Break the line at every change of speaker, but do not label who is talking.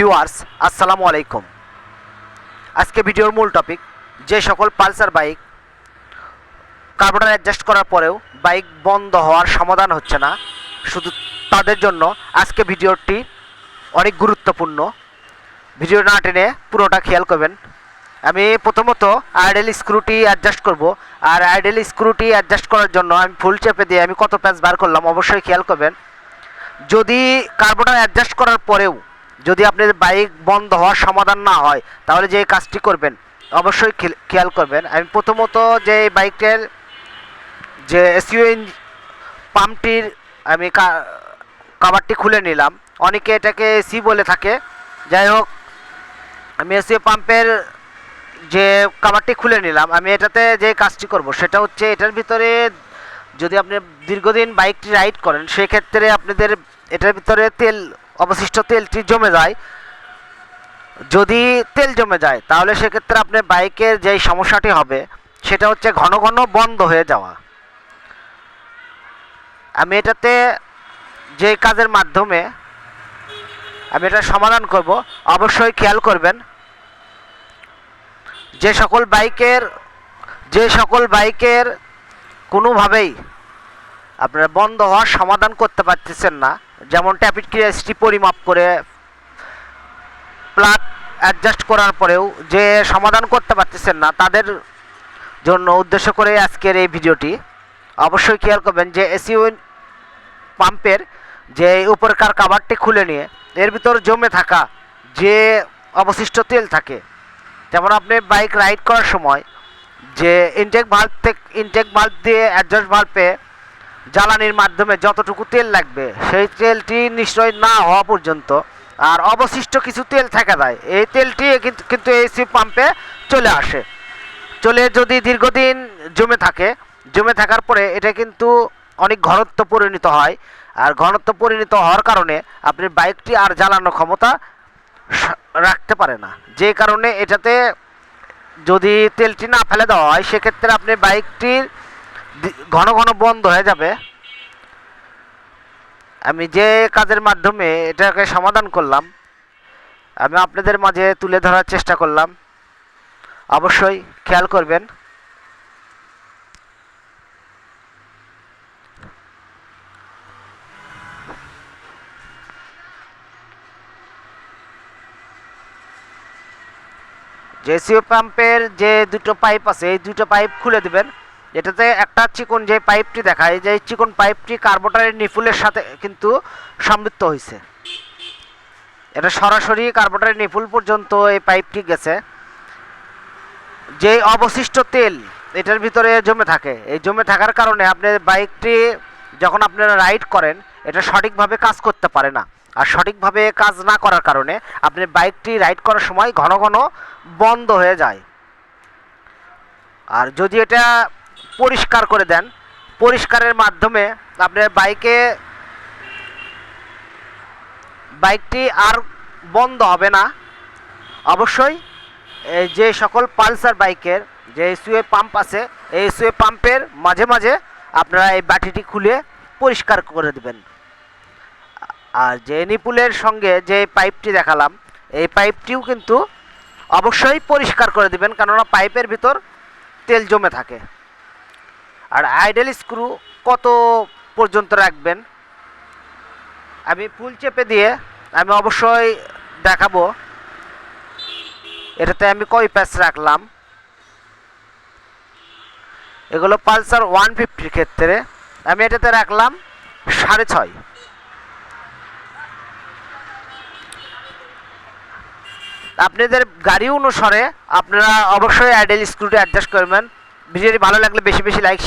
Viewers, আসসালামু আলাইকুম। আজকে ভিডিওর মূল টপিক, যে সকল পালসার বাইক কার্বোটার অ্যাডজাস্ট করার পরেও বাইক বন্ধ হওয়ার সমাধান হচ্ছে না, শুধু তাদের জন্য। আজকে ভিডিওটি অনেক গুরুত্বপূর্ণ। ভিডিও না টেনে পুরোটা খেয়াল করবেন। আমি প্রথমত আইডেল স্ক্রুটি অ্যাডজাস্ট করব। আর আইডেল স্ক্রুটি অ্যাডজাস্ট করার জন্য আমি ফুল চেপে দিয়ে আমি কত প্যাচ বার করলাম, অবশ্যই খেয়াল করবেন। যদি কার্বোটার অ্যাডজাস্ট করার পরেও যদি আপনাদের বাইক বন্ধ হওয়ার সমাধান না হয়, তাহলে যে কাজটি করবেন, অবশ্যই খেয়াল করবেন। আমি প্রথমত যে এই বাইকটার যে এসইউ পাম্পটির আমি কাভারটি খুলে নিলাম। অনেকে এটাকে এসি বলে থাকে। যাই হোক, আমি এসইউ পাম্পের যে কাভারটি খুলে নিলাম, আমি এটাতে যে কাজটি করব, সেটা হচ্ছে এটার ভিতরে যদি আপনি দীর্ঘদিন বাইকটি রাইড করেন, সেক্ষেত্রে আপনাদের এটার ভিতরে তেল অবশিষ্ট তেলটি জমে যায়। যদি তেল জমে যায়, তাহলে সেক্ষেত্রে আপনার বাইকের যেই সমস্যাটি হবে, সেটা হচ্ছে ঘন ঘন বন্ধ হয়ে যাওয়া। আমি এটাতে যে কাজের মাধ্যমে আমি এটা সমাধান করব, অবশ্যই খেয়াল করবেন। যে সকল বাইকের, যে সকল বাইকের কোনোভাবেই আপনারা বন্ধ হওয়ার সমাধান করতে পারতেছেন না। যেমন ট্যাপিড ক্রিয়াসটি পরিমাপ করে প্লাগ অ্যাডজাস্ট করার পরেও যে সমাধান করতে পারতেছেন না, তাদের জন্য উদ্দেশ্য করে আজকের এই ভিডিওটি। অবশ্যই খেয়াল করবেন যে এসি পাম্পের যে উপরকার কাভারটি খুলে নিয়ে এর ভিতর জমে থাকা যে অবশিষ্ট তেল থাকে, যেমন আপনি বাইক রাইড করার সময় যে ইনটেক ভাল্ব থেকে ইনটেক ভাল্ব দিয়ে অ্যাডজাস্ট ভাল্বে জ্বালানির মাধ্যমে যতটুকু তেল লাগবে, সেই তেলটি নিশ্চয় না হওয়া পর্যন্ত। আর অবশিষ্ট কিছু তেল থাকা যায়, এই তেলটি কিন্তু কিন্তু এসি পাম্পে চলে আসে। চলে যদি দীর্ঘদিন জমে থাকে, জমে থাকার পরে এটা কিন্তু অনেক ঘনত্ব পরিণত হয়। আর ঘনত্ব পরিণত হওয়ার কারণে আপনি বাইকটি আর জ্বালানোর ক্ষমতা রাখতে পারে না। যে কারণে এটাতে যদি তেলটি না ফেলে দেওয়া হয়, সেক্ষেত্রে আপনি বাইকটির ঘন ঘন বন্ধ হয়ে যাবে। আমি যে কাজের মাধ্যমে এটাকে সমাধান করলাম, আমি আপনাদের মাঝে তুলে ধরার চেষ্টা করলাম। অবশ্যই খেয়াল করবেন। জেসিও পাম্পের যে দুটো পাইপ আছে, এই দুটো পাইপ খুলে দিবেন। এটাতে একটা চিকন যে পাইপটি দেখায় যে চিকন পাইপটি কার্বোটারের নিফুলের সাথে কিন্তু সমৃদ্ধ হয়েছে এটা সরাসরি কার্বোটারের নিফুল পর্যন্ত এই পাইপটি গেছে। যে অবশিষ্ট তেল এটার ভিতরে জমে থাকে, এই জমে থাকার কারণে আপনি বাইকটি যখন আপনারা রাইড করেন, এটা সঠিকভাবে কাজ করতে পারে না। আর সঠিকভাবে কাজ না করার কারণে আপনি বাইকটি রাইড করার সময় ঘন ঘন বন্ধ হয়ে যায়। আর যদি এটা পরিষ্কার করে দেন। পরিষ্কারের মাধ্যমে আপনার বাইকে, বাইকটি আর বন্ধ হবে না। অবশ্যই যে সকল পালসার বাইকের যে এসইউ পাম্প আছে, এই এসইউ পাম্পের মাঝে মাঝে আপনারা এই বাটিটি খুলে পরিষ্কার করে দেবেন। আর যে নিপুলের সঙ্গে যে পাইপটি দেখালাম, এই পাইপটিও কিন্তু অবশ্যই পরিষ্কার করে দিবেন, কেননা পাইপের ভিতর তেল জমে থাকে। আর আইডেল স্ক্রু কত পর্যন্ত রাখবেন? আমি ফুল চেপে দিয়ে আমি অবশ্যই দেখাবো। এটাতে আমি কয় প্যাচ রাখলাম? এগুলো পালসার ওয়ান ফিফটির ক্ষেত্রে। আমি এটাতে রাখলাম সাড়ে ছয়। আপনাদের গাড়ি অনুসারে আপনারা অবশ্যই আইডেল স্ক্রুটি অ্যাডজাস্ট করবেন। ভিডিওটি ভালো লাগলে বেশি বেশি লাইক